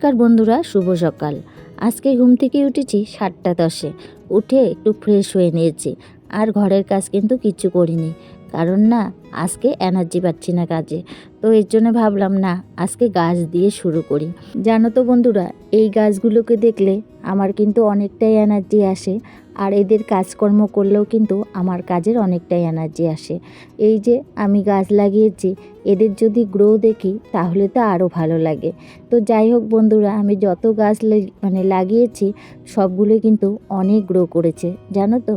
নমস্কার বন্ধুরা, শুভ সকাল। আজকে ঘুম থেকে উঠেছি সাতটা দশে। উঠে একটু ফ্রেশ হয়ে নিয়েছি। আর ঘরের কাজ কিন্তু কিচ্ছু করিনি। কারণ না, আজকে এনার্জি পাচ্ছি না কাজে। তো এর জন্য ভাবলাম, না, আজকে গাছ দিয়ে শুরু করি। জানো তো বন্ধুরা, এই গাছগুলোকে দেখলে আমার কিন্তু অনেকটাই এনার্জি আসে। আর এদের কাজকর্ম করলেও কিন্তু আমার কাজের অনেকটাই এনার্জি আসে। এই যে আমি গাছ লাগিয়েছি, এদের যদি গ্রো দেখি তাহলে তো আরও ভালো লাগে। তো যাই হোক বন্ধুরা, আমি যত গাছ মানে লাগিয়েছি, সবগুলো কিন্তু অনেক গ্রো করেছে, জানো তো?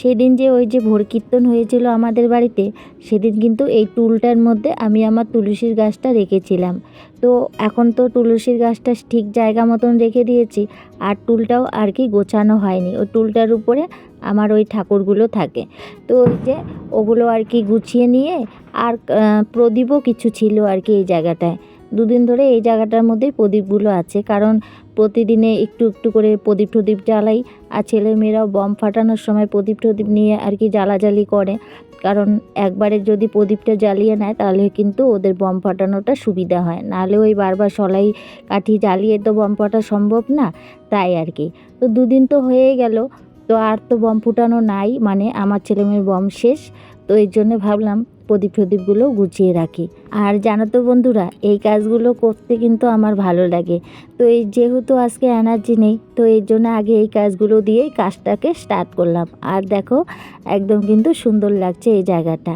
সেদিন যে ওই যে ভোর কীর্তন হয়েছিল আমাদের বাড়িতে, সেদিন কিন্তু এই টুলটার মধ্যে আমি আমার তুলসীর গাছটা রেখেছিলাম। তো এখন তো তুলসীর গাছটা ঠিক জায়গা মতন রেখে দিয়েছি, আর টুলটাও আর কি গোছানো হয়নি। ওই টুলটার উপরে আমার ওই ঠাকুরগুলো থাকে। তো ওই যে ওগুলো আর কি গুছিয়ে নিয়ে আর প্রদীপও কিছু ছিল আর কি এই জায়গাটায়। দুদিন ধরে এই জায়গাটার মধ্যেই প্রদীপগুলো আছে। কারণ প্রতিদিনে একটু একটু করে প্রদীপ টদীপ জ্বালাই, আর ছেলেমেয়েরাও বম ফাটানোর সময় প্রদীপ টদীপ নিয়ে আর কি জ্বালাজালি করে। কারণ একবারে যদি প্রদীপটা জ্বালিয়ে নেয়, তাহলে কিন্তু ওদের বম ফাটানোটা সুবিধা হয়। নাহলে ওই বারবার সলাই কাঠি জ্বালিয়ে তো বম ফাটা সম্ভব না, তাই আর কি। তো দুদিন তো হয়েই গেল, তো আর তো বম ফুটানো নাই। মানে আমার ছেলেমেয়ের বম শেষ। তো এর জন্য ভাবলাম প্রদীপ প্রদীপগুলো গুছিয়ে রাখি। আর জানো তো বন্ধুরা, এই কাজগুলো করতে কিন্তু আমার ভালো লাগে। তো এই যেহেতু আজকে এনার্জি নেই, তো এর জন্য আগে এই কাজগুলো দিয়েই কাজটাকে স্টার্ট করলাম। আর দেখো, একদম কিন্তু সুন্দর লাগছে এই জায়গাটা।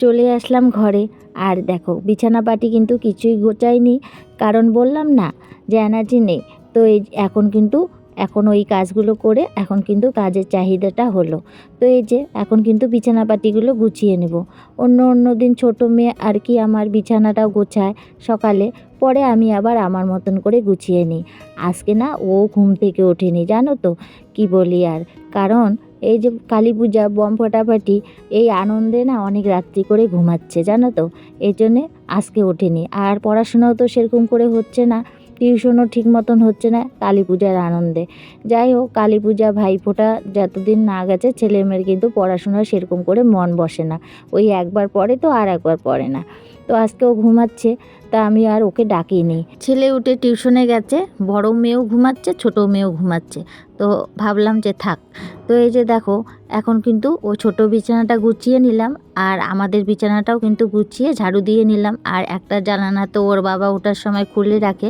চলে আসলাম ঘরে। আর দেখো, বিছানা পাটি কিন্তু কিছুই গোছাইনি। কারণ বললাম না যে এনার্জি নেই। তো এই এখন কিন্তু এখন ওই কাজগুলো করে এখন কিন্তু কাজের চাহিদাটা হলো। তো এই যে, এখন কিন্তু বিছানা পাটিগুলো গুছিয়ে নেব। অন্য অন্য দিন ছোটো মেয়ে আর কি আমার বিছানাটাও গোছায় সকালে, পরে আমি আবার আমার মতন করে গুছিয়ে নিই। আজকে না ও ঘুম থেকে ওঠেনি, জানো তো? কি বলি আর? কারণ এই যে কালী পূজা, বম ফাটাফাটি, এই আনন্দে না অনেক রাত্রি করে ঘুমাচ্ছে, জানো তো? এই জন্যে আজকে ওঠেনি। আর পড়াশোনাও তো সেরকম করে হচ্ছে না। টিউশনও ঠিক মতন হচ্ছে না, কালী পূজার আনন্দে। যাই হোক, কালী পূজা ভাইফোঁটা যতদিন না গেছে ছেলে মেয়ের কিন্তু পড়াশোনা সেরকম করে মন বসে না। ওই একবার পড়ে তো আর একবার পড়ে না। তো আজকে ও ঘুমাচ্ছে, তা আমি আর ওকে ডাকিনি। ছেলে উঠে টিউশনে গেছে, বড় মেয়েও ঘুমাচ্ছে, ছোট মেয়েও ঘুমাচ্ছে। তো ভাবলাম যে থাক। তো এই যে দেখো, এখন কিন্তু ও ছোট বিছানাটা গুছিয়ে নিলাম, আর আমাদের বিছানাটাও কিন্তু গুছিয়ে ঝাড়ু দিয়ে নিলাম, আর একটা জানানা তো ওর বাবা ওঠার সময় খুলে রাখে,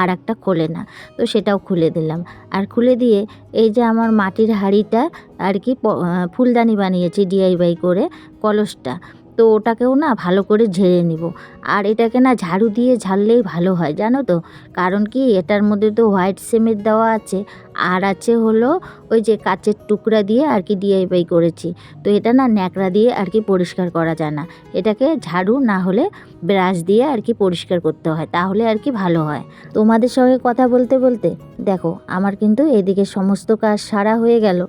আর একটা খোলে না। তো সেটাও খুলে দিলাম। আর খুলে দিয়ে এই যে আমার মাটির হাঁড়িটা আর কি ফুলদানি বানিয়েছি ডিআইবাই করে, কলসটা। তো ওটাকেও না ভালো করে ঝেড়ে নিব। আর এটাকে না ঝাড়ু দিয়ে ঝাড়লেই ভালো হয়, জানো তো? কারণ কি এটার মধ্যে তো হোয়াইট সিমেন্ট দেওয়া আছে, আর আছে হলো ওই যে কাচের টুকরা দিয়ে আর কি ডিআইওয়াই করেছি। তো এটা না ন্যাকড়া দিয়ে আর কি পরিষ্কার করা যায় না। এটাকে ঝাড়ু না হলে ব্রাশ দিয়ে আর কি পরিষ্কার করতে হয়, তাহলে আর কি ভালো হয়। তোমাদের সঙ্গে কথা বলতে বলতে, দেখো আমার কিন্তু এদিকে সমস্ত কাজ সারা হয়ে গেল,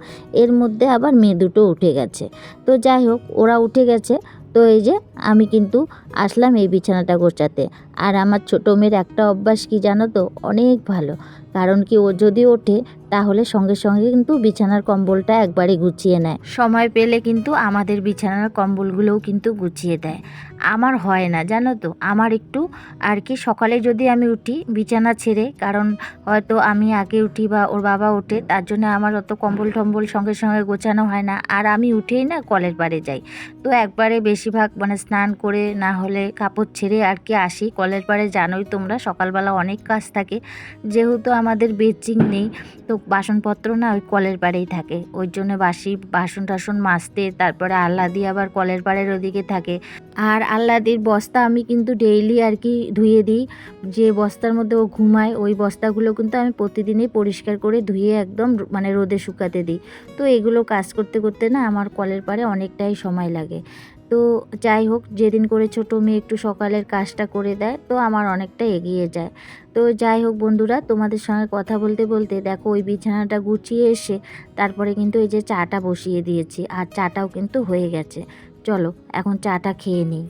এর মধ্যে আবার মেয়ে দুটো উঠে গেছে। তো যাই হোক, ওরা উঠে গেছে তো এই যে আমি কিন্তু আসলাম এই বিছানাটা গোছাতে। আর আমার ছোটো মেয়ের একটা অভ্যাস কি জানো তো? অনেক ভালো। কারণ কি ও যদি ওঠে, তাহলে সঙ্গে সঙ্গে কিন্তু বিছানার কম্বলটা একবারে গুছিয়ে নেয়। সময় পেলে কিন্তু আমাদের বিছানার কম্বলগুলোও কিন্তু গুছিয়ে দেয়। আমার হয় না, জানো তো? আমার একটু, আর কি সকালে যদি আমি উঠি বিছানা ছেড়ে, কারণ হয়তো আমি আগে উঠি বা ওর বাবা ওঠে, তার জন্য আমার অত কম্বল টম্বল সঙ্গে সঙ্গে গোছানো হয় না। আর আমি উঠেই না কলের পাড়ে যাই। তো একবারে বেশিরভাগ মানে স্নান করে না হলে কাপড় ছেড়ে আর কি আসি। কলের পাড়ে জানোই তোমরা, সকালবেলা অনেক কাজ থাকে। যেহেতু আমাদের বেচিং নেই, তো বাসনপত্র না ওই কলের পাড়েই থাকে। ওই জন্য বাসি, বাসন টাসন মাজতে, তারপরে আহ্লাদি আবার কলের পাড়ের ওদিকে থাকে। আর আহ্লাদির বস্তা আমি কিন্তু ডেইলি আর কি ধুয়ে দিই। যে বস্তার মধ্যে ও ঘুমায়, ওই বস্তাগুলো কিন্তু আমি প্রতিদিনই পরিষ্কার করে ধুয়ে একদম মানে রোদে শুকাতে দিই। তো এগুলো কাজ করতে করতে না আমার কলের পাড়ে অনেকটাই সময় লাগে। তো যাই হোক, যেদিন করে ছোটো মেয়ে একটু সকালের কাজটা করে দেয়, তো আমার অনেকটা এগিয়ে যায়। তো যাই হোক বন্ধুরা, তোমাদের সঙ্গে কথা বলতে বলতে দেখো ওই বিছানাটা গুছিয়ে এসে তারপরে কিন্তু এই যে চাটা বসিয়ে দিয়েছি, আর চাটাও কিন্তু হয়ে গেছে। চলো এখন চাটা খেয়ে নিই।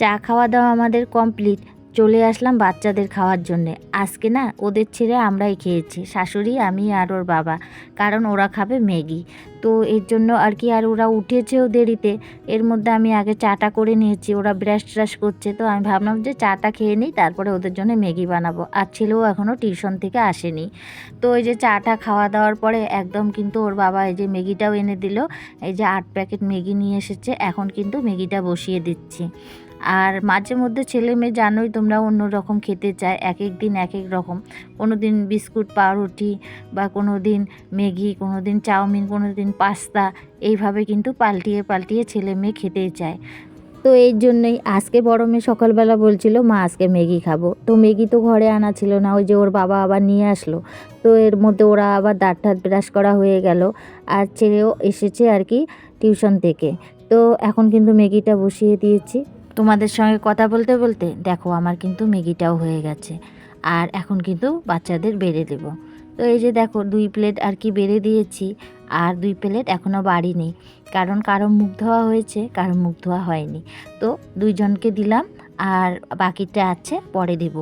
চা খাওয়া দাওয়া আমাদের কমপ্লিট চলে আসলাম বাচ্চাদের খাওয়ার জন্যে। আজকে না ওদের ছেড়ে আমরাই খেয়েছি, শাশুড়ি, আমি আর ওর বাবা। কারণ ওরা খাবে ম্যাগি। তো এর জন্য আর কি, আর ওরা উঠেছেও দেরিতে। এর মধ্যে আমি আগে চাটা করে নিয়েছি, ওরা ব্রাশ ট্রাশ করছে। তো আমি ভাবলাম যে চাটা খেয়ে নিই, তারপরে ওদের জন্য ম্যাগি বানাবো। আর ছেলেও এখনও টিউশন থেকে আসেনি। তো এই যে চাটা খাওয়া দাওয়ার পরে একদম কিন্তু ওর বাবা এই যে ম্যাগিটাও এনে দিল। এই যে আট প্যাকেট ম্যাগি নিয়ে এসেছে, এখন কিন্তু ম্যাগিটা বসিয়ে দিচ্ছি। আর মাঝে মধ্যে ছেলে মেয়ে জানোই তোমরা অন্য রকম খেতে চায় এক এক দিন এক এক রকম। কোনো দিন বিস্কুট, পাউরুটি বা কোনো দিন ম্যাগি কোনো দিন চাউমিন কোনো দিন পাস্তা, এইভাবে কিন্তু পাল্টিয়ে পাল্টিয়ে ছেলে মেয়ে খেতেই চায়। তো এই জন্যই আজকে বড় মেয়ে সকালবেলা বলছিল, মা, আজকে ম্যাগি খাব। তো ম্যাগি তো ঘরে আনা ছিল না, ওই যে ওর বাবা আবার নিয়ে আসলো। তো এর মধ্যে ওরা আবার দাঁত ঠাত ব্রাশ করা হয়ে গেল আর ছেলেও এসেছে আর কি টিউশন থেকে। তো এখন কিন্তু ম্যাগিটা বসিয়ে দিয়েছি। তোমাদের সঙ্গে কথা বলতে বলতে দেখো আমার কিন্তু ম্যাগিটাও হয়ে গেছে। আর এখন কিন্তু বাচ্চাদের বেড়ে দেবো। তো এই যে দেখো দুই প্লেট আর কি বেড়ে দিয়েছি, আর দুই প্লেট এখনও বাড়ি নেই। কারণ কারও মুখ ধোয়া হয়েছে, কারও মুখ ধোয়া হয়নি। তো দুইজনকে দিলাম, আর বাকিটা আছে পরে দেব।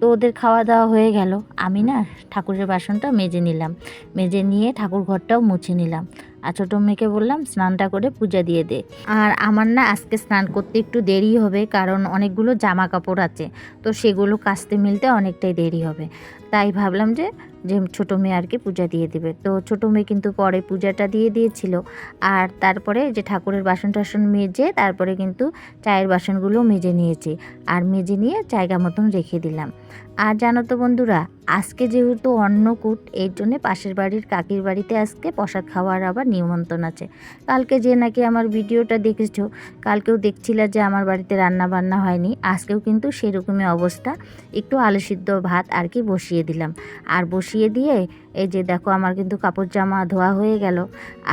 তো ওদের খাওয়া দাওয়া হয়ে গেল। আমি না ঠাকুরের বাসনটা মেজে নিলাম। মেজে নিয়ে ঠাকুর ঘরটাও মুছে নিলাম। আর ছোটো মেয়েকে বললাম, স্নানটা করে পূজা দিয়ে দে। আর আমার না আজকে স্নান করতে একটু দেরি হবে, কারণ অনেকগুলো জামা কাপড় আছে। তো সেগুলো কাচতে মিলতে অনেকটাই দেরি হবে। তাই ভাবলাম যে যে ছোটো মেয়ে আর কি পূজা দিয়ে দেবে। তো ছোটো মেয়ে কিন্তু পরে পূজাটা দিয়ে দিয়েছিল। আর তারপরে যে ঠাকুরের বাসন টাসন মেজে, তারপরে কিন্তু চায়ের বাসনগুলো মেজে নিয়েছি। আর মেজে নিয়ে জায়গা মতন রেখে দিলাম। আর জানো তো বন্ধুরা আজকে যেহেতু অন্নকূট, এর জন্যে পাশের বাড়ির কাকির বাড়িতে আজকে প্রসাদ খাওয়ার আবার নিমন্ত্রণ আছে। কালকে যে নাকি আমার ভিডিওটা দেখেছ, কালকেও দেখছিলে যে আমার বাড়িতে রান্না বান্না হয়নি, আজকেও কিন্তু সেরকমই অবস্থা। একটু আলু সিদ্ধ ভাত আর কি বসিয়ে দিলাম। আর বসিয়ে দিয়ে এই যে দেখো আমার কিন্তু কাপড় জামা ধোয়া হয়ে গেল,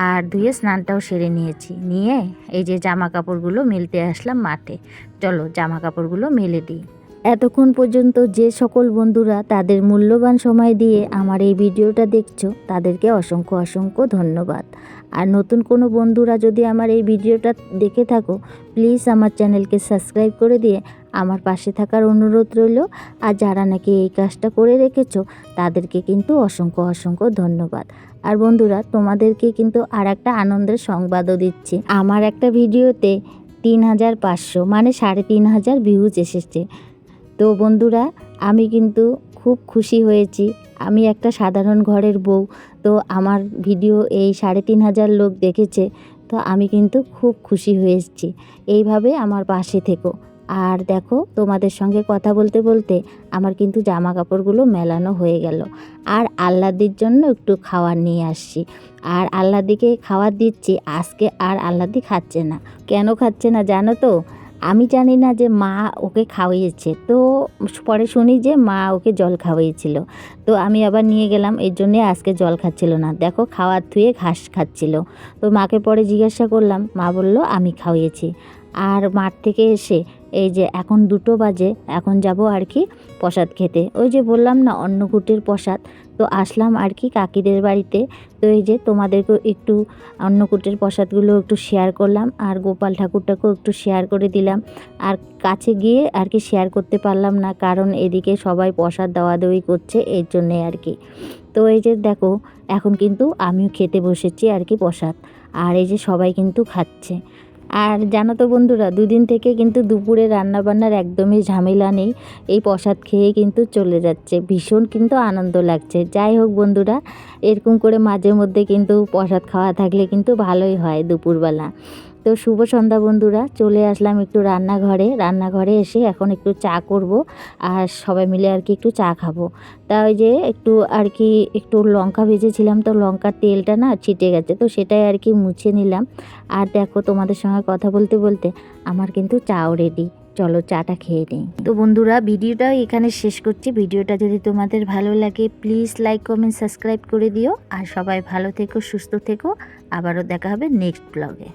আর ধুয়ে স্নানটাও সেরে নিয়েছি। নিয়ে এই যে জামা কাপড়গুলো মেলতে আসলাম মাঠে। চলো জামা কাপড়গুলো মেলে দিই। এতক্ষণ পর্যন্ত যে সকল বন্ধুরা তাদের মূল্যবান সময় দিয়ে আমার এই ভিডিওটা দেখছ, তাদেরকে অসংখ্য অসংখ্য ধন্যবাদ। আর নতুন কোনো বন্ধুরা যদি আমার এই ভিডিওটা দেখে থাকো প্লিজ আমার চ্যানেলকে সাবস্ক্রাইব করে দিয়ে আমার পাশে থাকার অনুরোধ রইল। আর যারা নাকি এই কাজটা করে রেখেছো, তাদেরকে কিন্তু অসংখ্য অসংখ্য ধন্যবাদ। আর বন্ধুরা, তোমাদেরকে কিন্তু আর একটা আনন্দের সংবাদও দিচ্ছি। আমার একটা ভিডিওতে তিন হাজার পাঁচশো মানে সাড়ে তিন হাজার ভিউজ এসেছে। তো বন্ধুরা, আমি কিন্তু খুব খুশি হয়েছি। আমি একটা সাধারণ ঘরের বউ, তো আমার ভিডিও এই সাড়ে তিন হাজার লোক দেখেছে, তো আমি কিন্তু খুব খুশি হয়েছি। এইভাবে আমার পাশে থেকো। আর দেখো, তোমাদের সঙ্গে কথা বলতে বলতে আমার কিন্তু জামা কাপড়গুলো মেলানো হয়ে গেল। আর আল্লাদির জন্য একটু খাবার নিয়ে আসছি। আর আল্লাদিকে খাবার দিচ্ছি, আজকে আর আল্লাদি খাচ্ছে না। কেন খাচ্ছে না জানো তো? আমি জানি না যে মা ওকে খাওয়িয়েছে। তো পরে শুনি যে মা ওকে জল খাওয়িয়েছিল। তো আমি আবার নিয়ে গেলাম, এর জন্যে আজকে জল খাচ্ছিল না। দেখো খাওয়ার থুয়ে ঘাস খাচ্ছিল। তো মাকে পরে জিজ্ঞাসা করলাম, মা বলল, আমি খাওয়িয়েছি। আর মাঠ থেকে এসে এই যে এখন দুটো বাজে, এখন যাব আর কি প্রসাদ খেতে। ওই যে বললাম না, অন্নকূটের প্রসাদ। তো আসলাম আর কি কাকিদের বাড়িতে। তো এই যে তোমাদেরকেও একটু অন্নকূটের প্রসাদগুলো একটু শেয়ার করলাম আর গোপাল ঠাকুরটাকেও একটু শেয়ার করে দিলাম। আর কাছে গিয়ে আর কি শেয়ার করতে পারলাম না কারণ এদিকে সবাই প্রসাদ দেওয়া দেওয়ি করছে এর জন্যে আর কি। তো এই যে দেখো, এখন কিন্তু আমিও খেতে বসেছি আর কি প্রসাদ। আর এই যে সবাই কিন্তু খাচ্ছে। আর জানো তো বন্ধুরা, দুদিন থেকে কিন্তু দুপুরে রান্নাবান্নার একদমই ঝামেলা নেই। এই প্রসাদ খেয়ে কিন্তু চলে যাচ্ছে। ভীষণ কিন্তু আনন্দ লাগছে। যাই হোক বন্ধুরা, এরকম করে মাঝে মধ্যে কিন্তু প্রসাদ খাওয়া থাকলে কিন্তু ভালোই হয় দুপুরবেলা। তো শুভ সন্ধ্যা বন্ধুরা, চলে আসলাম একটু রান্নাঘরে। রান্নাঘরে এসে এখন একটু চা করব আর সবাই মিলে আর কি একটু চা খাব। তা ওই যে একটু আর কি একটু লঙ্কা ভেজেছিলাম, তো লঙ্কার তেলটা না ছিটে গেছে, তো সেটাই আর কি মুছে নিলাম। আর দেখো তোমাদের সঙ্গে কথা বলতে বলতে আমার কিন্তু চাও রেডি চলো চাটা খেয়ে নিই। তো বন্ধুরা, ভিডিওটা এখানে শেষ করছি। ভিডিওটা যদি তোমাদের ভালো লাগে প্লিজ লাইক কমেন্ট সাবস্ক্রাইব করে দিও। আর সবাই ভালো থেকো, সুস্থ থেকো। আবারও দেখা হবে নেক্সট ব্লগে